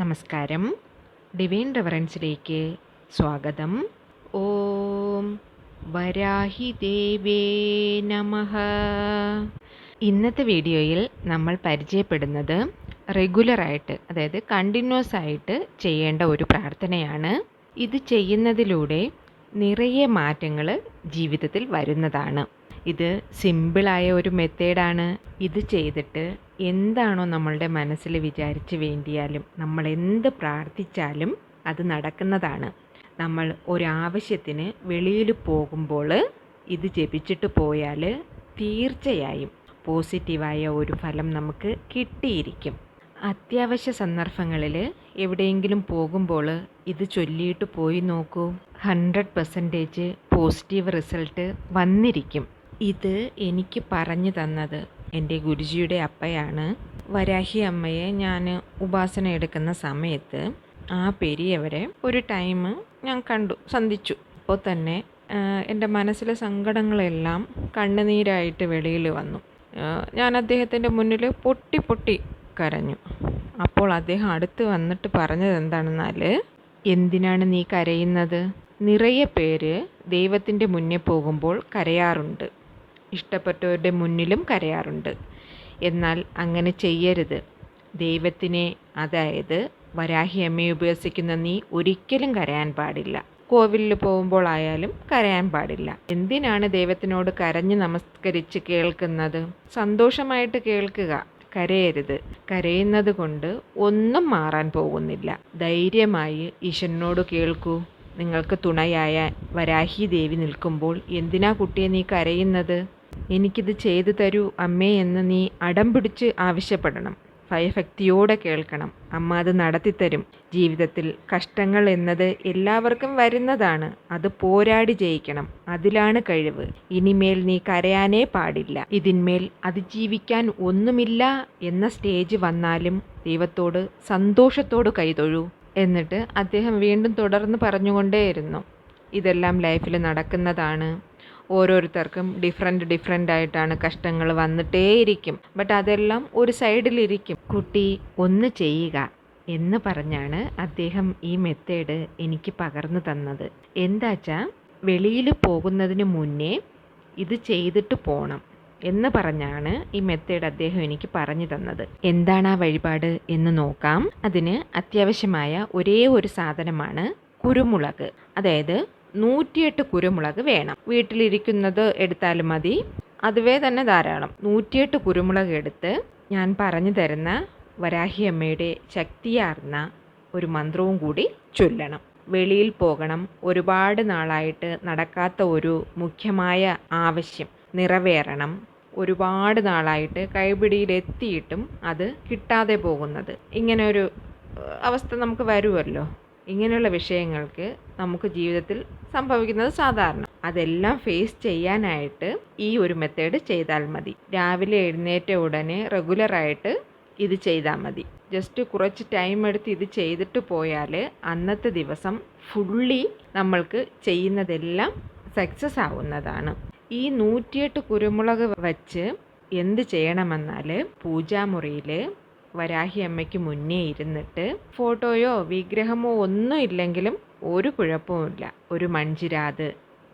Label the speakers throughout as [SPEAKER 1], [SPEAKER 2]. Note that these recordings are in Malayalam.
[SPEAKER 1] നമസ്കാരം. ഡിവൈൻ റെഫറൻസിലേക്ക് സ്വാഗതം. ഓം വരാഹി ദേവേ നമ. ഇന്നത്തെ വീഡിയോയിൽ നമ്മൾ പരിചയപ്പെടുന്നത് റെഗുലറായിട്ട് അതായത് കണ്ടിന്യൂസ് ആയിട്ട് ചെയ്യേണ്ട ഒരു പ്രാർത്ഥനയാണ്. ഇത് ചെയ്യുന്നതിലൂടെ നിറയെ മാറ്റങ്ങൾ ജീവിതത്തിൽ വരുന്നതാണ്. ഇത് സിമ്പിളായ ഒരു മെത്തേഡാണ് ഇത് ചെയ്തിട്ട് എന്താണോ നമ്മളുടെ മനസ്സിൽ വിചാരിച്ച് വേണ്ടിയാലും നമ്മൾ എന്ത് പ്രാർത്ഥിച്ചാലും അത് നടക്കുന്നതാണ്. നമ്മൾ ഒരാവശ്യത്തിന് വെളിയിൽ പോകുമ്പോൾ ഇത് ജപിച്ചിട്ട് പോയാൽ തീർച്ചയായും പോസിറ്റീവായ ഒരു ഫലം നമുക്ക് കിട്ടിയിരിക്കും. അത്യാവശ്യ സന്ദർഭങ്ങളിൽ എവിടെയെങ്കിലും പോകുമ്പോൾ ഇത് ചൊല്ലിയിട്ട് പോയി നോക്കൂ. ഹൺഡ്രഡ് പെർസെന്റേജ് പോസിറ്റീവ് റിസൾട്ട് വന്നിരിക്കും. ഇത് എനിക്ക് പറഞ്ഞു തന്നത് എന്റെ ഗുരുജിയുടെ അപ്പയാണ്. വരാഹി അമ്മയെ ഞാൻ ഉപാസന എടുക്കുന്ന സമയത്ത് ആ പെരിയവരെ ഒരു ടൈം ഞാൻ കണ്ടു സന്ധിച്ചു. അപ്പോൾ തന്നെ എന്റെ മനസ്സിലെ സങ്കടങ്ങളെല്ലാം കണ്ണുനീരായിട്ട് വെളിയിൽ വന്നു. ഞാൻ അദ്ദേഹത്തിന്റെ മുന്നിൽ പൊട്ടി പൊട്ടി കരഞ്ഞു. അപ്പോൾ അദ്ദേഹം അടുത്ത് വന്നിട്ട് പറഞ്ഞത് എന്താണെന്നാൽ എന്തിനാണ് നീ കരയുന്നത്? നിറയെ പേര് ദൈവത്തിന്റെ മുന്നേ പോകുമ്പോൾ കരയാറുണ്ട്. ഇഷ്ടപ്പെട്ടവരുടെ മുന്നിലും കരയാറുണ്ട്. എന്നാൽ അങ്ങനെ ചെയ്യരുത്. ദൈവത്തിനെ അതായത് വരാഹി അമ്മയെ ഉപയോഗിക്കുന്ന നീ ഒരിക്കലും കരയാൻ പാടില്ല. കോവിലിൽ പോകുമ്പോൾ ആയാലും കരയാൻ പാടില്ല. എന്തിനാണ് ദൈവത്തിനോട് കരഞ്ഞ് നമസ്കരിച്ച് കേൾക്കുന്നത്? സന്തോഷമായിട്ട് കേൾക്കുക. കരയരുത്. കരയുന്നത് കൊണ്ട് ഒന്നും മാറാൻ പോകുന്നില്ല. ധൈര്യമായി ഈശ്വരനോട് കേൾക്കൂ. നിങ്ങൾക്ക് തുണയായ വരാഹി ദേവി നിൽക്കുമ്പോൾ എന്തിനാ കുട്ടിയെ നീ കരയുന്നത്? എനിക്കിത് ചെയ്തു തരൂ അമ്മേ എന്ന് നീ അടം പിടിച്ച് ആവശ്യപ്പെടണം. ഭയഭക്തിയോടെ കേൾക്കണം. അമ്മ അത് നടത്തിത്തരും ജീവിതത്തിൽ കഷ്ടങ്ങൾ എന്നത് എല്ലാവർക്കും വരുന്നതാണ്. അത് പോരാടി ജയിക്കണം. അതിലാണ് കഴിവ്. ഇനിമേൽ നീ കരയാനേ പാടില്ല. ഇതിന്മേൽ അതിജീവിക്കാൻ ഒന്നുമില്ല എന്ന സ്റ്റേജ് വന്നാലും ദൈവത്തോട് സന്തോഷത്തോട് കൈതൊഴൂ. എന്നിട്ട് അദ്ദേഹം വീണ്ടും തുടർന്ന് പറഞ്ഞുകൊണ്ടേയിരുന്നു. ഇതെല്ലാം ലൈഫിൽ നടക്കുന്നതാണ്. ഓരോരുത്തർക്കും ഡിഫറെന്റ് ഡിഫറെന്റ് ആയിട്ടാണ് കഷ്ടങ്ങൾ വന്നിട്ടേയിരിക്കും. ബട്ട് അതെല്ലാം ഒരു സൈഡിലിരിക്കും കുട്ടി ഒന്ന് ചെയ്യുക എന്ന് പറഞ്ഞാണ് അദ്ദേഹം ഈ മെത്തേഡ് എനിക്ക് പകർന്നു തന്നത്. എന്താച്ചാ വെളിയിൽ പോകുന്നതിന് മുന്നേ ഇത് ചെയ്തിട്ട് പോകണം എന്ന് പറഞ്ഞാണ് ഈ മെത്തേഡ് അദ്ദേഹം എനിക്ക് പറഞ്ഞു തന്നത്. എന്താണ് ആ വഴിപാട് എന്ന് നോക്കാം. അതിന് അത്യാവശ്യമായ ഒരേ ഒരു സാധനമാണ് കുരുമുളക്. അതായത് നൂറ്റിയെട്ട് കുരുമുളക് വേണം. വീട്ടിലിരിക്കുന്നത് എടുത്താലും മതി. അതുവേ തന്നെ ധാരാളം. നൂറ്റിയെട്ട് കുരുമുളക് എടുത്ത് ഞാൻ പറഞ്ഞു തരുന്ന വരാഹി അമ്മയുടെ ശക്തിയാർന്ന ഒരു മന്ത്രവും കൂടി ചൊല്ലണം. വെളിയിൽ പോകണം. ഒരുപാട് നാളായിട്ട് നടക്കാത്ത ഒരു മുഖ്യമായ ആവശ്യം നിറവേറണം. ഒരുപാട് നാളായിട്ട് കൈപിടിയിലെത്തിയിട്ടും അത് കിട്ടാതെ പോകുന്നത്. ഇങ്ങനെ ഒരു അവസ്ഥ നമുക്ക് വരുമല്ലോ. ഇങ്ങനെയുള്ള വിഷയങ്ങൾക്ക് നമുക്ക് ജീവിതത്തിൽ സംഭവിക്കുന്നത് സാധാരണ. അതെല്ലാം ഫേസ് ചെയ്യാനായിട്ട് ഈ ഒരു മെത്തേഡ് ചെയ്താൽ മതി. രാവിലെ എഴുന്നേറ്റ ഉടനെ റെഗുലറായിട്ട് ഇത് ചെയ്താൽ മതി. ജസ്റ്റ് കുറച്ച് ടൈം എടുത്ത് ഇത് ചെയ്തിട്ട് പോയാൽ അന്നത്തെ ദിവസം ഫുള്ളി നമ്മൾക്ക് ചെയ്യുന്നതെല്ലാം സക്സസ് ആവുന്നതാണ്. ഈ നൂറ്റിയെട്ട് കുരുമുളക് വച്ച് എന്ത് ചെയ്യണമെന്നാൽ പൂജാമുറിയിൽ വരാഹി അമ്മയ്ക്ക് മുന്നേ ഇരുന്നിട്ട് ഫോട്ടോയോ വിഗ്രഹമോ ഒന്നും ഇല്ലെങ്കിലും ഒരു കുഴപ്പവുമില്ല. ഒരു മൺചിരാത്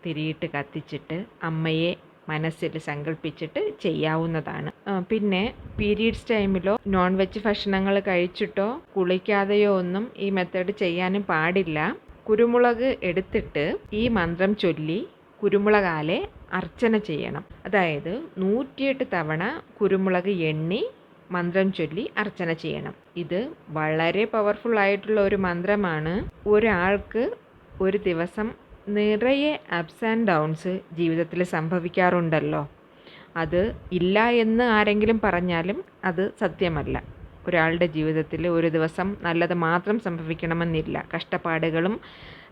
[SPEAKER 1] തിരിയിട്ട് കത്തിച്ചിട്ട് അമ്മയെ മനസ്സിൽ സങ്കല്പിച്ചിട്ട് ചെയ്യാവുന്നതാണ്. പിന്നെ പീരീഡ്സ് ടൈമിലോ നോൺ വെജ് ഭക്ഷണങ്ങൾ കഴിച്ചിട്ടോ കുളിക്കാതെയോ ഒന്നും ഈ മെത്തേഡ് ചെയ്യാനും പാടില്ല. കുരുമുളക് എടുത്തിട്ട് ഈ മന്ത്രം ചൊല്ലി കുരുമുളകാലെ അർച്ചന ചെയ്യണം. അതായത് നൂറ്റിയെട്ട് തവണ കുരുമുളക് എണ്ണി മന്ത്രം ചൊല്ലി അർച്ചന ചെയ്യണം. ഇത് വളരെ പവർഫുൾ ആയിട്ടുള്ള ഒരു മന്ത്രമാണ്. ഒരാൾക്ക് ഒരു ദിവസം നിറയെ അപ്സ് ആൻഡ് ഡൗൺസ് ജീവിതത്തിൽ സംഭവിക്കാറുണ്ടല്ലോ. അത് ഇല്ല എന്ന് ആരെങ്കിലും പറഞ്ഞാലും അത് സത്യമല്ല. ഒരാളുടെ ജീവിതത്തിൽ ഒരു ദിവസം നല്ലത് മാത്രം സംഭവിക്കണമെന്നില്ല. കഷ്ടപ്പാടുകളും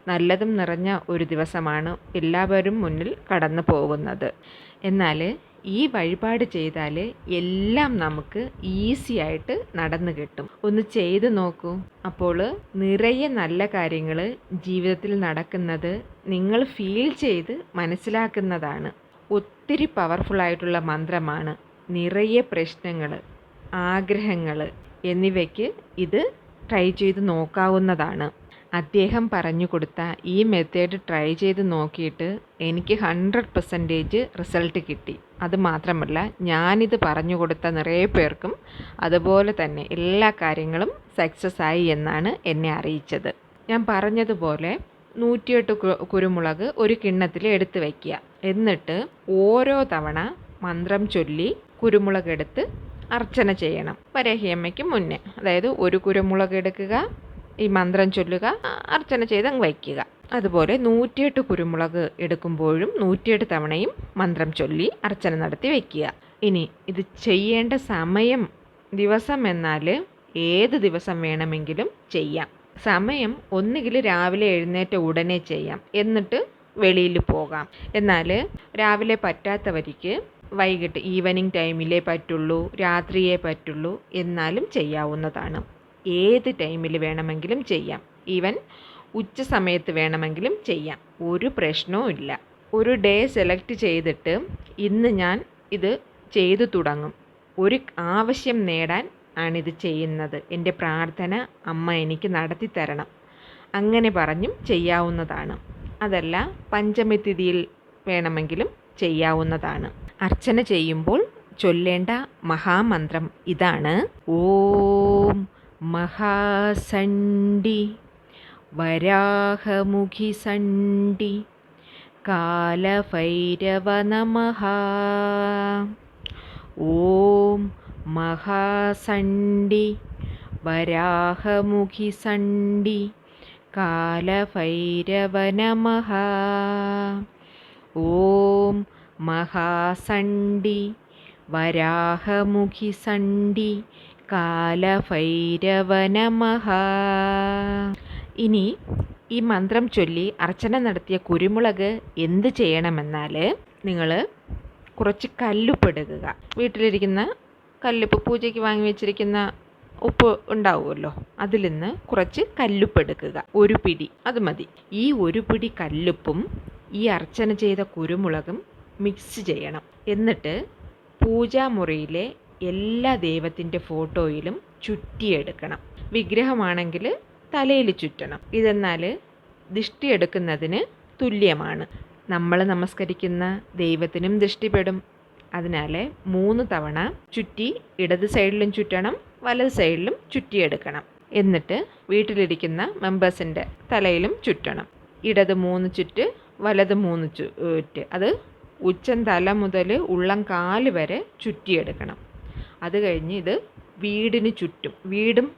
[SPEAKER 1] നല്ലതും നിറഞ്ഞ ഒരു ദിവസമാണ് എല്ലാവരും മുന്നിൽ കടന്നു പോകുന്നത്. എന്നാൽ ഈ വഴിപാട് ചെയ്താൽ എല്ലാം നമുക്ക് ഈസി ആയിട്ട് നടന്നു കിട്ടും. ഒന്ന് ചെയ്തു നോക്കൂ. അപ്പോൾ നിറയെ നല്ല കാര്യങ്ങൾ ജീവിതത്തിൽ നടക്കുന്നത് നിങ്ങൾ ഫീൽ ചെയ്ത് മനസ്സിലാക്കുന്നതാണ്. ഒത്തിരി പവർഫുള്ളായിട്ടുള്ള മന്ത്രമാണ് നിറയെ പ്രശ്നങ്ങൾ ആഗ്രഹങ്ങൾ എന്നിവയ്ക്ക് ഇത് ട്രൈ ചെയ്ത് നോക്കാവുന്നതാണ്. അദ്ദേഹം പറഞ്ഞു കൊടുത്ത ഈ മെത്തേഡ് ട്രൈ ചെയ്ത് നോക്കിയിട്ട് എനിക്ക് ഹൺഡ്രഡ് പെർസെന്റേജ് റിസൾട്ട് കിട്ടി. അത് മാത്രമല്ല ഞാനിത് പറഞ്ഞു കൊടുത്ത നിറയെ പേർക്കും അതുപോലെ തന്നെ എല്ലാ കാര്യങ്ങളും സക്സസ് ആയി എന്നാണ് എന്നെ അറിയിച്ചത്. ഞാൻ പറഞ്ഞതുപോലെ നൂറ്റിയെട്ട് കുരുമുളക് ഒരു കിണ്ണത്തിൽ എടുത്തു വയ്ക്കുക എന്നിട്ട് ഓരോ തവണ മന്ത്രം ചൊല്ലി കുരുമുളക് എടുത്ത് അർച്ചന ചെയ്യണം. വരഹിയമ്മയ്ക്ക് മുന്നേ. അതായത് ഒരു കുരുമുളക് എടുക്കുക ഈ മന്ത്രം ചൊല്ലുക അർച്ചന ചെയ്ത് അങ്ങ് വയ്ക്കുക. അതുപോലെ നൂറ്റിയെട്ട് കുരുമുളക് എടുക്കുമ്പോഴും നൂറ്റിയെട്ട് തവണയും മന്ത്രം ചൊല്ലി അർച്ചന നടത്തി വയ്ക്കുക. ഇനി ഇത് ചെയ്യേണ്ട സമയം ദിവസം എന്നാൽ ഏത് ദിവസം വേണമെങ്കിലും ചെയ്യാം. സമയം ഒന്നുകിൽ രാവിലെ എഴുന്നേറ്റ ഉടനെ ചെയ്യാം. എന്നിട്ട് വെളിയിൽ പോകാം. എന്നാൽ രാവിലെ പറ്റാത്തവർക്ക് വൈകിട്ട് ഈവനിങ് ടൈമിലേ പറ്റുള്ളൂ രാത്രിയേ പറ്റുള്ളൂ എന്നാലും ചെയ്യാവുന്നതാണ്. ഏത് ടൈമിൽ വേണമെങ്കിലും ചെയ്യാം. ഈവൻ ഉച്ച സമയത്ത് വേണമെങ്കിലും ചെയ്യാം. ഒരു പ്രശ്നവും ഇല്ല. ഒരു ഡേ സെലക്ട് ചെയ്തിട്ട് ഇന്ന് ഞാൻ ഇത് ചെയ്തു തുടങ്ങും. ഒരു ആവശ്യം നേടാൻ ആണിത് ചെയ്യുന്നത്. എന്റെ പ്രാർത്ഥന അമ്മ എനിക്ക് നടത്തി തരണം. അങ്ങനെ പറഞ്ഞും ചെയ്യാവുന്നതാണ്. അതല്ല പഞ്ചമി തിഥിയിൽ വേണമെങ്കിലും ചെയ്യാവുന്നതാണ്. അർച്ചന ചെയ്യുമ്പോൾ ചൊല്ലേണ്ട മഹാമന്ത്രം ഇതാണ്. ഓം മഹാസണ്ഡി വരാഹമുഖി സണ്ഡി കാലഭൈരവ നമഃ ഓം മഹാസണ്ഡി വരാഹമുഖി സണ്ഡി കാലഭൈരവ നമഃ ഓം മഹാസണ്ഡി വരാഹമുഖി സണ്ഡി കാലഭൈരവ നമഃ ഇനി ഈ മന്ത്രം ചൊല്ലി അർച്ചന നടത്തിയ കുരുമുളക് എന്ത് ചെയ്യണമെന്നാൽ നിങ്ങൾ കുറച്ച് കല്ലുപ്പെടുക. വീട്ടിലിരിക്കുന്ന കല്ലുപ്പ് പൂജയ്ക്ക് വാങ്ങി വെച്ചിരിക്കുന്ന ഉപ്പ് ഉണ്ടാവുമല്ലോ അതിൽ നിന്ന് കുറച്ച് കല്ലുപ്പെടുക്കുക. ഒരു പിടി അത് മതി. ഈ ഒരു പിടി കല്ലുപ്പും ഈ അർച്ചന ചെയ്ത കുരുമുളകും മിക്സ് ചെയ്യണം. എന്നിട്ട് പൂജാമുറിയിലെ എല്ലാ ദൈവത്തിന്റെ ഫോട്ടോയിലും ചുറ്റിയെടുക്കണം. വിഗ്രഹമാണെങ്കിൽ തലയിൽ ചുറ്റണം. ഇതെന്നാൽ ദൃഷ്ടിയെടുക്കുന്നതിന് തുല്യമാണ്. നമ്മൾ നമസ്കരിക്കുന്ന ദൈവത്തിനും ദൃഷ്ടിപ്പെടും. അതിനാൽ മൂന്ന് തവണ ചുറ്റി ഇടത് സൈഡിലും ചുറ്റണം വലത് സൈഡിലും ചുറ്റിയെടുക്കണം. എന്നിട്ട് വീട്ടിലിരിക്കുന്ന മെമ്പേഴ്സിന്റെ തലയിലും ചുറ്റണം. ഇടത് മൂന്ന് ചുറ്റ് വലത് മൂന്ന് ചുറ്റ് അത് ഉച്ചൻ തല മുതൽ ഉള്ളം കാൽ വരെ ചുറ്റിയെടുക്കണം. അത് കഴിഞ്ഞ് ഇത് വീടിന് ചുറ്റും വീടും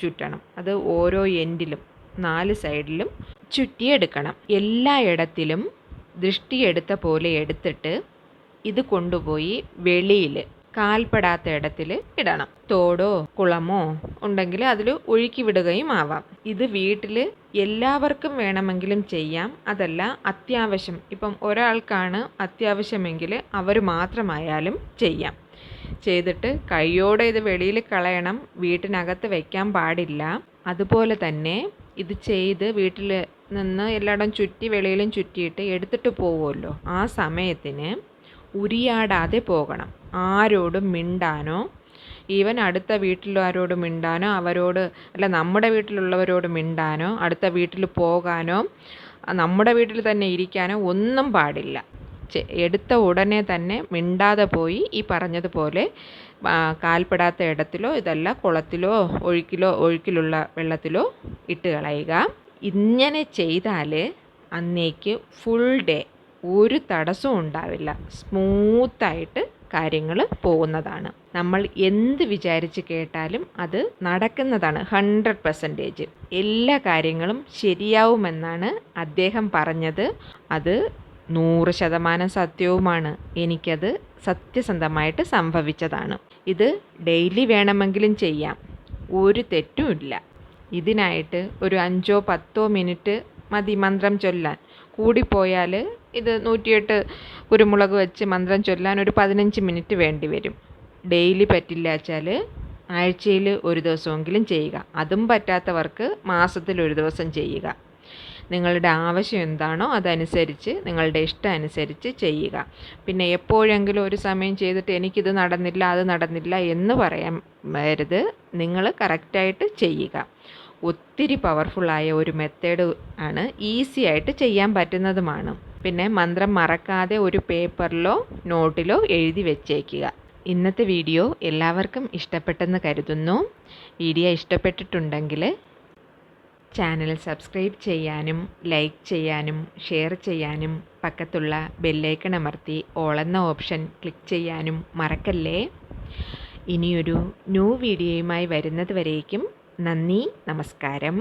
[SPEAKER 1] ചുറ്റണം. അത് ഓരോ എൻഡിലും നാല് സൈഡിലും ചുറ്റിയെടുക്കണം. എല്ലായിടത്തിലും ദൃഷ്ടിയെടുത്ത പോലെ എടുത്തിട്ട് ഇത് കൊണ്ടുപോയി വെളിയിൽ കാൽപ്പെടാത്ത ഇടത്തിൽ ഇടണം. തോടോ കുളമോ ഉണ്ടെങ്കിൽ അതിൽ ഒഴുക്കി വിടുകയും ആവാം. ഇത് വീട്ടിൽ എല്ലാവർക്കും വേണമെങ്കിലും ചെയ്യാം. അതല്ല അത്യാവശ്യം. ഇപ്പം ഒരാൾക്കാണ് അത്യാവശ്യമെങ്കിൽ അവർ മാത്രമായാലും ചെയ്യാം. ചെയ്തിട്ട് കൈയോടെ ഇത് വെളിയിൽ കളയണം വീട്ടിനകത്ത് വയ്ക്കാൻ പാടില്ല. അതുപോലെ തന്നെ ഇത് ചെയ്ത് വീട്ടിൽ നിന്ന് എല്ലായിടം ചുറ്റി വെളിയിലും ചുറ്റിയിട്ട് എടുത്തിട്ട് പോകുമല്ലോ ആ സമയത്തിന് ഉരിയാടാതെ പോകണം. ആരോടും മിണ്ടാനോ ഈവൻ അടുത്ത വീട്ടിലുള്ളവരോട് മിണ്ടാനോ അവരോട് അല്ല നമ്മുടെ വീട്ടിലുള്ളവരോട് മിണ്ടാനോ അടുത്ത വീട്ടിൽ പോകാനോ നമ്മുടെ വീട്ടിൽ തന്നെ ഇരിക്കാനോ ഒന്നും പാടില്ല. എടുത്ത ഉടനെ തന്നെ മിണ്ടാതെ പോയി ഈ പറഞ്ഞതുപോലെ കാൽപ്പെടാത്ത ഇടത്തിലോ ഇതല്ല കുളത്തിലോ ഒഴുക്കിലോ ഒഴുക്കിലുള്ള വെള്ളത്തിലോ ഇട്ട് കളയുക. ഇങ്ങനെ ചെയ്താൽ അന്നേക്ക് ഫുൾ ഡേ ഒരു തടസ്സവും ഉണ്ടാവില്ല. സ്മൂത്തായിട്ട് കാര്യങ്ങൾ പോകുന്നതാണ്. നമ്മൾ എന്ത് വിചാരിച്ച് കേട്ടാലും അത് നടക്കുന്നതാണ് ഹൺഡ്രഡ് പെർസെന്റേജ് എല്ലാ കാര്യങ്ങളും ശരിയാവുമെന്നാണ് അദ്ദേഹം പറഞ്ഞത്. അത് നൂറ് ശതമാനം സത്യവുമാണ്. എനിക്കത് സത്യസന്ധമായിട്ട് സംഭവിച്ചതാണ്. ഇത് ഡെയിലി വേണമെങ്കിലും ചെയ്യാം. ഒരു തെറ്റുമില്ല ഇതിനായിട്ട് ഒരു അഞ്ചോ പത്തോ മിനിറ്റ് മതി മന്ത്രം ചൊല്ലാൻ. കൂടിപ്പോയാൽ ഇത് നൂറ്റിയെട്ട് കുരുമുളക് വെച്ച് മന്ത്രം ചൊല്ലാൻ ഒരു പതിനഞ്ച് മിനിറ്റ് വേണ്ടി വരും. ഡെയിലി പറ്റില്ല വെച്ചാൽ ആഴ്ചയിൽ ഒരു ദിവസമെങ്കിലും ചെയ്യുക. അതും പറ്റാത്തവർക്ക് മാസത്തിൽ ഒരു ദിവസം ചെയ്യുക. നിങ്ങളുടെ ആവശ്യം എന്താണോ അതനുസരിച്ച് നിങ്ങളുടെ ഇഷ്ടം അനുസരിച്ച് ചെയ്യുക. പിന്നെ എപ്പോഴെങ്കിലും ഒരു സമയം ചെയ്തിട്ട് എനിക്കിത് നടന്നില്ല അത് നടന്നില്ല എന്ന് പറയാൻ വരുത് നിങ്ങൾ കറക്റ്റായിട്ട് ചെയ്യുക. ഒത്തിരി പവർഫുള്ളായ ഒരു മെത്തേഡ് ആണ് ഈസി ആയിട്ട് ചെയ്യാൻ പറ്റുന്നതുമാണ്. പിന്നെ മന്ത്രം മറക്കാതെ ഒരു പേപ്പറിലോ നോട്ടിലോ എഴുതി വെച്ചേക്കുക. ഇന്നത്തെ വീഡിയോ എല്ലാവർക്കും ഇഷ്ടപ്പെട്ടെന്ന് കരുതുന്നു. വീഡിയോ ഇഷ്ടപ്പെട്ടിട്ടുണ്ടെങ്കിൽ ചാനൽ സബ്സ്ക്രൈബ് ചെയ്യാനും ലൈക്ക് ചെയ്യാനും ഷെയർ ചെയ്യാനും പക്കത്തുള്ള ബെല്ലൈക്കൺ അമർത്തി ഓളെന്ന ഓപ്ഷൻ ക്ലിക്ക് ചെയ്യാനും മറക്കല്ലേ? ഇനിയൊരു ന്യൂ വീഡിയോയുമായി വരുന്നത് വരേക്കും നന്ദി നമസ്കാരം.